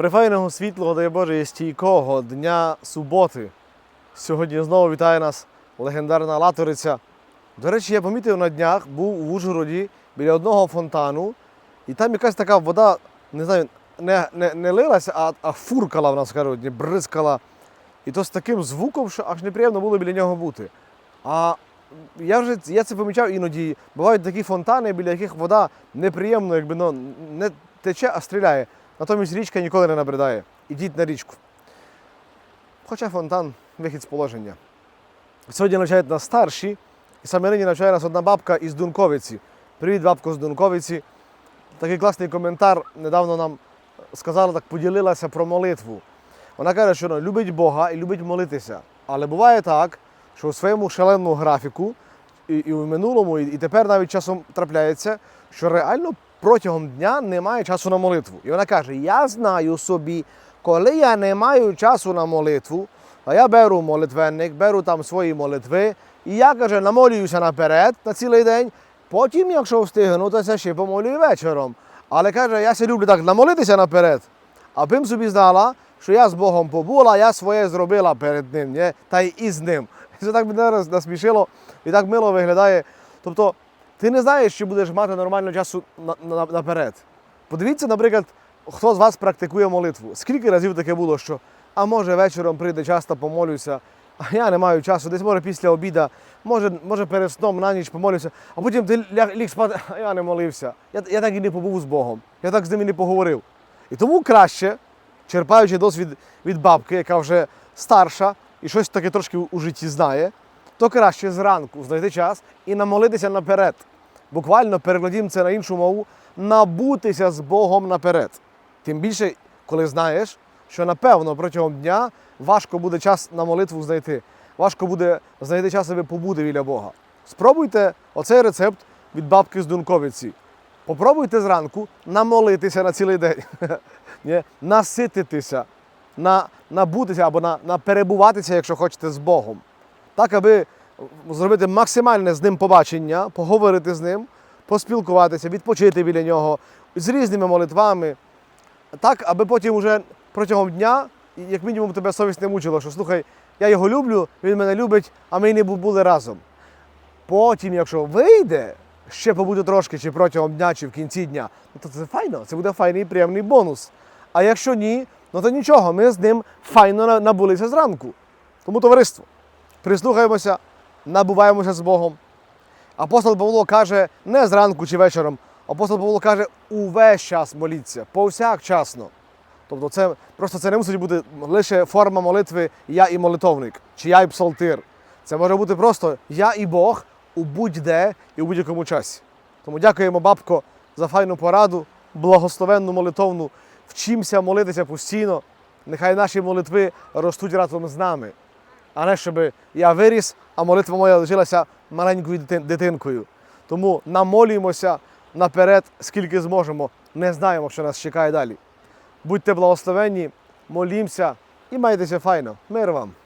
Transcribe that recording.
Прифайного світлого, дай Боже, і стійкого дня суботи. Сьогодні знову вітає нас легендарна латориця. До речі, я помітив на днях, був у Ужгороді біля одного фонтану, і там якась така вода, не знаю, не, не, не лилася, а, а фуркала в нас кажуть, бризкала. І то з таким звуком, що аж неприємно було біля нього бути. А я вже я це помічав іноді. Бувають такі фонтани, біля яких вода неприємно, якби ну, не тече, а стріляє. Натомість річка ніколи не набридає. Ідіть на річку. Хоча фонтан вихід з положення. Сьогодні навчають нас старші, і саме нині навчає нас одна бабка із Дунковиці. Привіт, бабко з Дунковиці. Такий класний коментар недавно нам сказала, так поділилася про молитву. Вона каже, що ну, любить Бога і любить молитися. Але буває так, що у своєму шаленому графіку, і, і в минулому, і, тепер навіть часом трапляється, що реально протягом дня немає часу на молитву. І вона каже: Я знаю собі, коли я не маю часу на молитву, а я беру молитвенник, беру там свої молитви, і я каже, намолююся наперед на цілий день. Потім, якщо встигну, то це ще помолюю вечором. Але каже, я се люблю так намолитися наперед. Абим собі знала, що я з Богом побула, я своє зробила перед ним, ні? та й із ним. Це так мене насмішило і так мило виглядає. Тобто, ти не знаєш, чи будеш мати нормально часу на, на, наперед. Подивіться, наприклад, хто з вас практикує молитву. Скільки разів таке було, що а може вечором прийде час та помолюся, а я не маю часу, десь може після обіда, може, може перед сном на ніч помолюся, а потім ти ляг, ліг спати, а я не молився. Я, я так і не побув з Богом, я так з ним і не поговорив. І тому краще, черпаючи досвід від бабки, яка вже старша і щось таке трошки у житті знає, то краще зранку знайти час і намолитися наперед. Буквально перекладімо це на іншу мову, набутися з Богом наперед. Тим більше, коли знаєш, що напевно протягом дня важко буде час на молитву знайти. Важко буде знайти час, аби побути біля Бога. Спробуйте оцей рецепт від бабки з Дунковиці. Попробуйте зранку намолитися на цілий день, Ні? насититися, на, набутися або на, на перебуватися, якщо хочете, з Богом. Так, аби зробити максимальне з ним побачення, поговорити з ним, поспілкуватися, відпочити біля нього з різними молитвами. Так, аби потім уже протягом дня, як мінімум, тебе совість не мучила, що слухай, я його люблю, він мене любить, а ми не були разом. Потім, якщо вийде ще побути трошки, чи протягом дня, чи в кінці дня, ну то це файно, це буде файний приємний бонус. А якщо ні, ну то нічого, ми з ним файно набулися зранку. Тому товариство, прислухаємося, набуваємося з Богом. Апостол Павло каже не зранку чи вечором, апостол Павло каже увесь час моліться, повсякчасно. Тобто це просто це не мусить бути лише форма молитви я і молитовник, чи я і псалтир. Це може бути просто я і Бог у будь-де і у будь-якому часі. Тому дякуємо, бабко, за файну пораду, благословенну молитовну. Вчимося молитися постійно. Нехай наші молитви ростуть разом з нами. А не щоб я виріс, а молитва моя лишилася маленькою дитинкою. Тому намолюємося наперед, скільки зможемо. Не знаємо, що нас чекає далі. Будьте благословенні, молімося і майтеся файно. Мир вам!